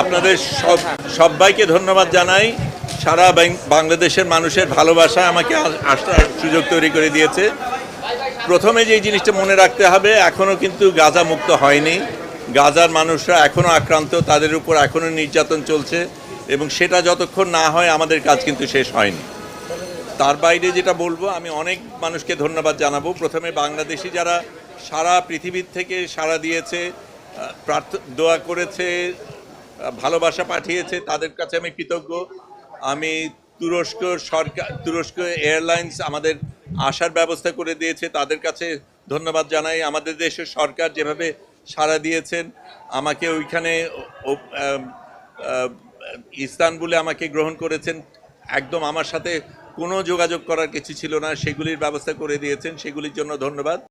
আপনাদের সব সবাইকে ধন্যবাদ জানাই। সারা বাংলাদেশের মানুষের ভালোবাসা আমাকে আসার সুযোগ তৈরি করে দিয়েছে। প্রথমে যে জিনিসটা মনে রাখতে হবে এখনও কিন্তু গাজা মুক্ত হয়নি। গাজার মানুষরা এখনও আক্রান্ত, তাদের উপর এখনও নির্যাতন চলছে এবং সেটা যতক্ষণ না হয় আমাদের কাজ কিন্তু শেষ হয়নি। তার বাইরে যেটা বলব, আমি অনেক মানুষকে ধন্যবাদ জানাব। প্রথমে বাংলাদেশি যারা সারা পৃথিবীর থেকে সাড়া দিয়েছে দোয়া করেছে ভালোবাসা পাঠিয়েছে, তাদের কাছে আমি কৃতজ্ঞ। আমি তুরস্ক সরকার, তুরস্ক এয়ারলাইন্স আমাদের আসার ব্যবস্থা করে দিয়েছে, তাদের কাছে ধন্যবাদ জানাই। আমাদের দেশের সরকার যেভাবে সাড়া দিয়েছেন, আমাকে ওইখানে ইস্তানবুলে আমাকে গ্রহণ করেছেন, একদম আমার সাথে কোনো যোগাযোগ করার কিছু ছিল না, সেগুলির ব্যবস্থা করে দিয়েছেন, সেগুলির জন্য ধন্যবাদ।